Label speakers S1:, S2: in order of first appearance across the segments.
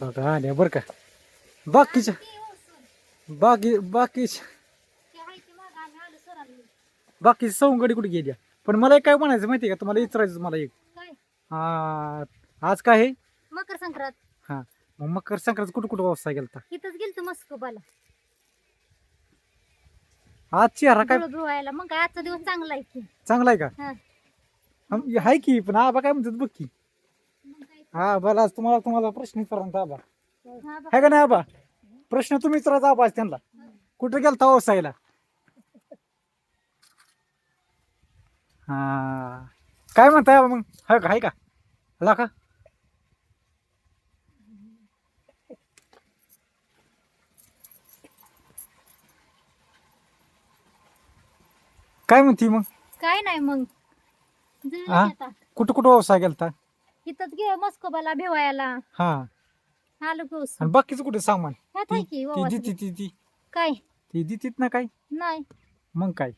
S1: बघा आल्या बरं का. बाकीच्या बाकी बाकीच्या बाकी सवंगडी कुठे गेल्या? पण मला एक काय म्हणायचं माहिती का? तुम्हाला विचारायचं मला एक. आ, आज काय आहे
S2: मकर संक्रांत.
S1: हा. मग मकर संक्रांत कुठं कुठं व्यवसाय गेलता?
S2: इथंच गेलतो मस्कोबाला.
S1: आज चेहरा काय
S2: धुवायला. मग काय आजचा दिवस चांगला आहे की.
S1: चांगला आहे का?
S2: हा.
S1: हं, हाय की पण आबा काय म्हणतात बघ की? हा बरं आज तुम्हाला तुम्हाला प्रश्न विचारा आबा.
S2: हा.
S1: आहे का नाही आबा? प्रश्न तुम्ही विचारायचा आबा आज त्यांना. कुठं गेलता व्यवसायाला हा. काय म्हणताय आबा मग? हाय का हाय का? आला का? काय म्हणती मग?
S2: काय नाही मग.
S1: हा? कुठं कुठं व्यवसाय गेलता
S2: इथंच गे मस्कोबाला भिवायला.
S1: हा.
S2: आलो घेऊस
S1: आणि बाकीचं कुठे सामान?
S2: ह्यात
S1: ती
S2: आहे की
S1: ती
S2: वावाचं.
S1: देती ती ती.
S2: काय?
S1: ती देतीत ना काय?
S2: नाही.
S1: मग काय?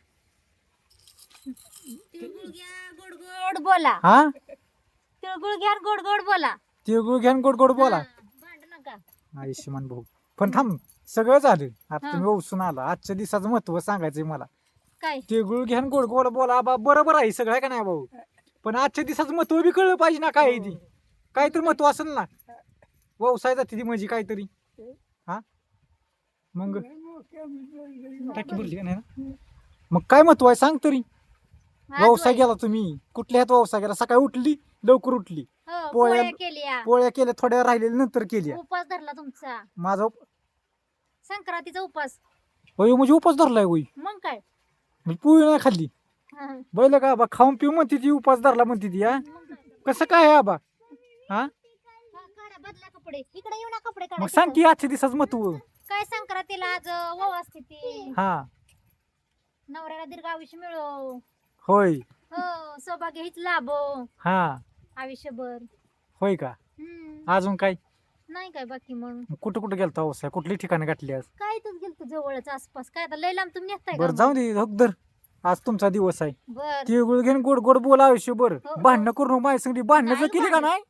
S2: गोड गोड बोला.
S1: हा?
S2: तिळगुळ घ्या गोड गोड बोला.
S1: तिळगुळ घ्यान गोड गोड बोला.
S2: हा, भांडू नका.
S1: आयुष्यमान भाऊ. पण थांब सगळं झालं. आता
S2: हा.
S1: तुम्ही ओसून आला. आजच्या दिवसाचं महत्त्व सांगायचंय मला.
S2: काय?
S1: तिळगुळ घ्यान गोड गोड बोला. बा बरोबर आहे सगळं आहे का नाही भाऊ? पण आजच्या दिवसाचं महत्त्व बी कळलं पाहिजे ना काय आहे ती. काहीतरी महत्त्व असेल ना. व्यवसाय जाते ती म्हणजे काहीतरी. हा? मग टाकी भरली का नाही ना? मग काय महत्त्व आहे सांग तरी. व्यवसाय
S2: वय.
S1: गेला तुम्ही. कुठल्या ह्यात व्यवसाय गेला सकाळी उठली लवकर उठली.
S2: हो,
S1: पोळ्या-
S2: पोळ्या केल्या.
S1: पोळ्या केल्या थोड्या राहिलेल्या नंतर केल्या.
S2: उपास धरला तुमचा.
S1: माझा उप-
S2: संक्रांतीचा उपास
S1: होय म्हणजे उपास धरलाय होई
S2: मग काय?
S1: मी पोळी नाही खाल्ली.
S2: हा,
S1: बैल का आबा खाऊन पिऊ म्हणते ती उपास धरला म्हणते ती हा? कसं काय आहे आबा? हा?
S2: हा, काढा बदला कपडे. इकडे येऊ ना कपडे
S1: मग सांग की आजच्या दिवसाचं महत्त्व.
S2: काय संक्रांतीला आज वाव असते ती.
S1: हा.
S2: नवऱ्याला दीर्घ आयुष्य मिळो.
S1: होय.
S2: हो सौभाग्य हीच लाभो.
S1: हा.
S2: आयुष्यभर.
S1: होय का?
S2: हम्म,
S1: अजून काय?
S2: नाही काय बाकी मग.
S1: कुठं कुठं गेलता व्यवसाय कुठली ठिकाणी गाठली आज?
S2: काय तर गेलतो जवळच आसपास. काय आता लय लांब तुम्ही नेताय
S1: बरं जाऊ दे हकदर आज तुमचा दिवस आहे.
S2: बर.
S1: तिळगुळ घेऊन गोड गोड बोला आयुष्यभर.
S2: हो, हो.
S1: भांडणं करून माझ्या संगडी भांडणं जर
S2: नाही
S1: केली का नाही?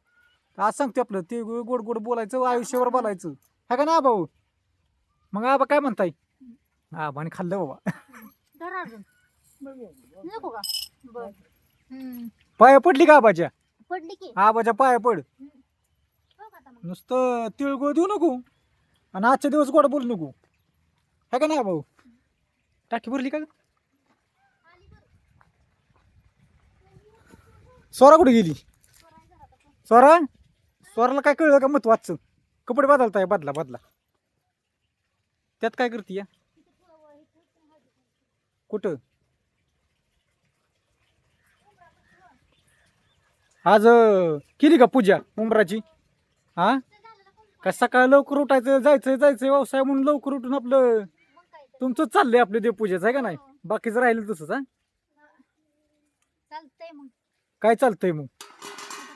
S1: आज सांगते आपलं तिळगुळ गोड गोड बोलायचं आयुष्यावर बोलायचं. है का ना भाऊ? मग आबा काय म्हणताय? आबाने खाल्लं बाबा.
S2: धरा अजून. नको का? बर. हम्म,
S1: पाया पडली का आबाच्या?
S2: पडली की.
S1: आबाच्या पाया पड.
S2: हो का आता मग?
S1: नुसतं तिळगुळ देऊ नको आणि आजच्या दिवस गोड बोलू नको. है का ना भाऊ? टाकी भरली का स्वरा कुठे गेली? स्वरा स्वराला काय कळलं का महत्वाचं? कपडे बदलताय बदला बदला. त्यात काय करते या? कुठं? आज केली का पूजा उमराची? हा? का सकाळ लवकर उठायचं जायचं जायचं व्यवसाय म्हणून लवकर उठून आपलं तुमचं चाललंय आपलं देवपूजेचं आहे का नाही? बाकीचं राहिलं तसंच हा?
S2: चालतंय मग.
S1: काय चालतंय मग?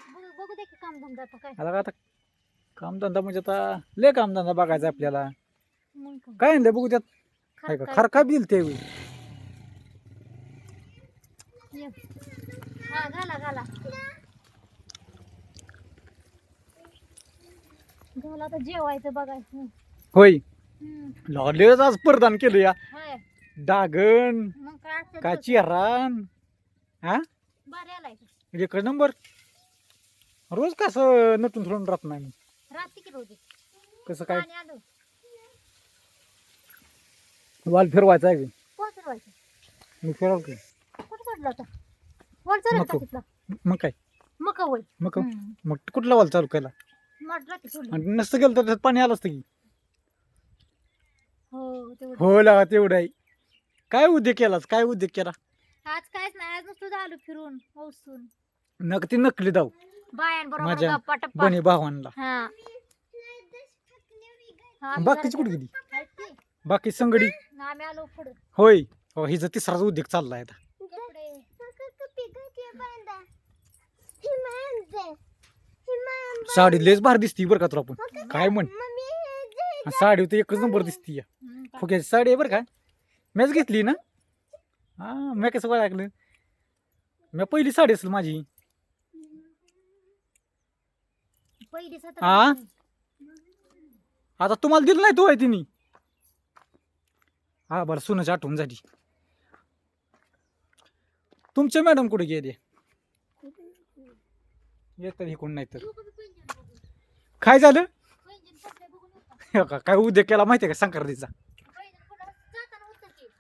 S2: बघू बघू दे की काम धंदा आता काय.
S1: आता का आता कामधंदा म्हणजे आता लय कामधंदा बघायचा आपल्याला.
S2: मग काय.
S1: काय आणलं बघू त्यात? काय का? खर काय बिल ते
S2: ये. हा घाला घाला. घाला आता जेवायचं बघायचं.
S1: होय.
S2: हम्म,
S1: लॉलेच आज प्रदान केलं या.
S2: होय.
S1: डागण
S2: मग काय तसं.
S1: चिरान? हा
S2: का?
S1: एक नंबर. रोज कसं नटून थोडून राहत नाही मी.
S2: रात्री की रोज?
S1: कसं काय?
S2: पाणी आलं.
S1: वाल फिरवायचा आहे की.
S2: कोण फिरवायचं?
S1: मी फिरव की.
S2: कुठं होता?
S1: नको.
S2: तिथला.
S1: मग काय? मग
S2: हम्म.
S1: मग कुठला वाल चालू केला?
S2: सोडली.
S1: आणि नसतं गेलं तर त्यात पाणी आलं असतं की.
S2: हो तेवढं.
S1: हो लागा तेवढं आहे. काय उद्योग केलास? काय उद्योग केला?
S2: आज कायच नाही आज नुसतं आलो फिरून औसून.
S1: नक ती नकली
S2: बायांबरोबर
S1: माझ्या
S2: गप्पा टप्पा.
S1: बनी भावांना
S2: हा. हा, आम्ही
S1: बाकीची
S2: जरा-
S1: कुठे गेली?
S2: आहेत की?
S1: बाकी संगडी.
S2: आम्ही आलो पुढं.
S1: होय. हो हिचा तिसराच उद्योग चाललाय आता.
S2: कपडे.
S1: साडी लेच भारी दिसती बरं का तुला पण. काय म्हण? आणि साडी तर एकच नंबर दिसती या
S2: हम्म, का-
S1: फुग्याची साडी आहे बरं का? मीच घेतली ना? हा मी कसं काय ऐकलं मी पहिली साडी असेल माझी.
S2: पहिलीच आता
S1: तुम्हाला दिलं नाही तो आहे तिने. हा बरं सुनाची आठवण झाली. तुमचे मॅडम कुठे गेले? येत हे कोण नाही तर. काय झालं? हे का काय उद्या केला माहितीये का संक्रांतीचा?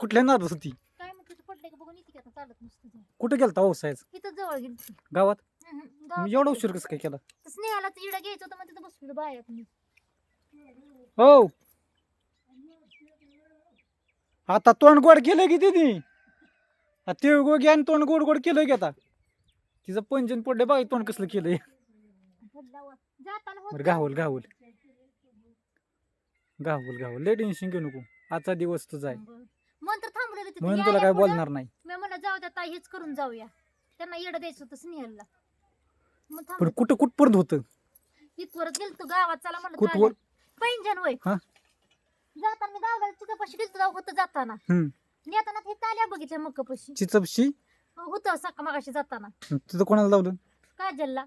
S1: कुठल्या नादात होती?
S2: काय म्हणते तू पडले का बघून येते की आता चालत नुसतं. जाऊन.
S1: कुठे गेलता
S2: इथं जवळ गेली
S1: गावात? मग एवढा उशीर कसं काय केला?
S2: स्नेहाला इडा घ्यायचं होतं मग तिथं बसलो मी
S1: हो. आता तोंड गोड केलं की तिने. ते गोगी आणि तोंड गोड गोड केलं की आता. तिचं पंजन पडले बघा तोंड कसलं केलंय?
S2: जाताना होत
S1: बरं गावल गावल गावल गावल लय टेन्शन घेऊ नको. आजचा दिवस तुझा आहे.
S2: थांबलेलं तिथं.
S1: म्हणून तुला काय. बोलणार नाही.
S2: मी म्हणलं जाऊ द्या ताई हेच करून जाऊया. त्यांना येडं द्यायचं होतं स्नेहलला मग
S1: पण
S2: थांबलं
S1: कुठं कुठपर्यंत होतं?
S2: इथवरच गेलतो गावात चला म्हणलं
S1: कुठवर
S2: पैंजण वय
S1: हा?
S2: जाताना मी गावाला चिकापाशी गेलतो जाऊ होतं जाताना.
S1: हम्म.
S2: नेताना हे ताल्या बघितल्या मक्कापाशी
S1: चिचपशी
S2: होतं सका मागाशी जाताना.
S1: तिथं कोणाला लावलं?
S2: काय जल्ला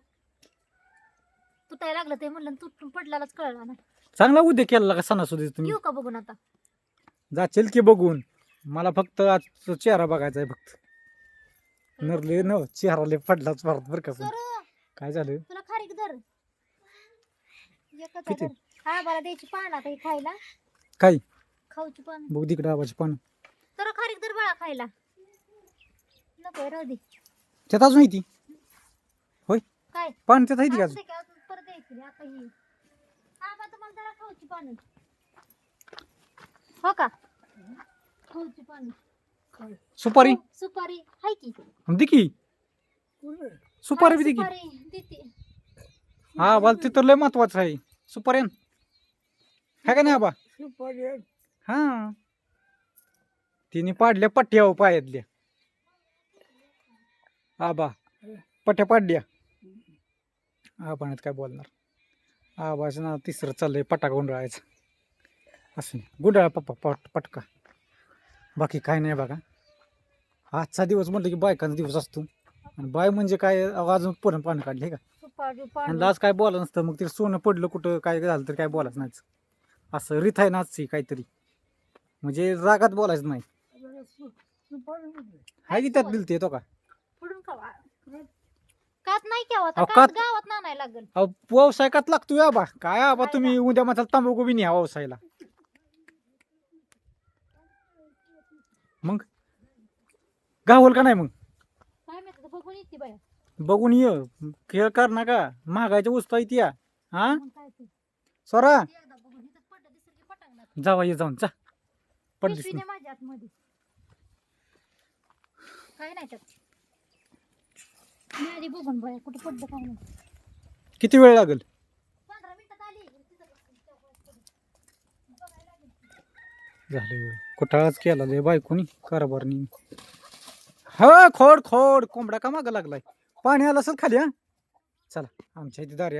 S2: तुटायला लागलं ते म्हणलं तुटून पडल्यालाच कळला ना.
S1: चांगला उद्या केला का सणासुदी तुम्ही?
S2: येऊ का बघून आता?
S1: जाचेल की बघून. मला फक्त आज चेहरा बघायचा आहे फक्त. नरले न चेहरा लय पडलाच परत बरं का पण.
S2: सर
S1: काय झालं?
S2: तुला खारीक धर. एकच
S1: किती?
S2: धर. हा मला द्यायची पान आता हे खायला.
S1: काय
S2: खाऊची पान.
S1: बघ तिकडे आवाज पान.
S2: तर खारीक धर बाळा खायला. नको राहू दे.
S1: त्यात अजून आहे ती. होय.
S2: काय?
S1: पान त्यात आहे ती का
S2: असू
S1: अजून?
S2: परत द्यायची आता ही. हा बा तुम्हाला जरा खाऊची पान. हो का? खाऊची पान.
S1: सुपारी.
S2: सुपारी. हाय की.
S1: दे की? सुपारी बी दे की.
S2: सुपारी देते.
S1: हा बाल ते तर लय महत्वाचं आहे. सुपारी आण. है का नाही आबा? हा. तिने पाडल्या पट्ट्या हो पायातल्या. आबा पट्ट्या पाडल्या. आबाण्यात काय बोलणार? आबाचं ना तिसरं चाललंय पटा गुंडाळायचं. असं गुंडाळा पप्पा पट पटका. बाकी काय नाही बघा. आजचा दिवस म्हटलं की बायकांचा दिवस असतो. आणि बाय म्हणजे काय अजून पुरण पानं काढले का?
S2: सुपारी पान.
S1: आणि आज काय बोला नसतं मग ते सोनं पडलं कुठं काय झालं तर काय बोलायचं नाहीच. असं रीत आहे नाचची काहीतरी. म्हणजे रागात बोलायचं नाही. हाय की त्यात दिलते तो का?
S2: खावा कात नाही केव्हा?
S1: अहो,
S2: कात
S1: कात-
S2: गावात ना नाही लागल.
S1: अहो व्यवसाय कात लागतोय आबा. काय आबा तुम्ही? उद्या माझा तांबाखू बी न्या व्यवसायाला मग? गावल का नाही मग?
S2: बघून येते बाया.
S1: बघून ये. खेळ कर ना का महागायच्या उस्ता येते या. हा?
S2: मग काय ते?
S1: सोरा.
S2: ते एकदा बघून इथं पडलं दिसलं की पटांगणात.
S1: जावा ये जाऊन
S2: पिशवी माझ्या आतमध्ये. काय नाही त्यात मी आधी बघून बाया कुठं पडलं काय नाही.
S1: किती वेळ लागेल?
S2: पंधरा मिनिटात आली. तिथं बसली, चौकात पडली. बघायला लागली.
S1: झालं. कुठाळाच केला लय बायकोनी. कारभारनी. हा खोड खोड. कोंबडा का मागं लागलाय? पाणी आलं असेल खाली हा? चला आमच्या इथे दारी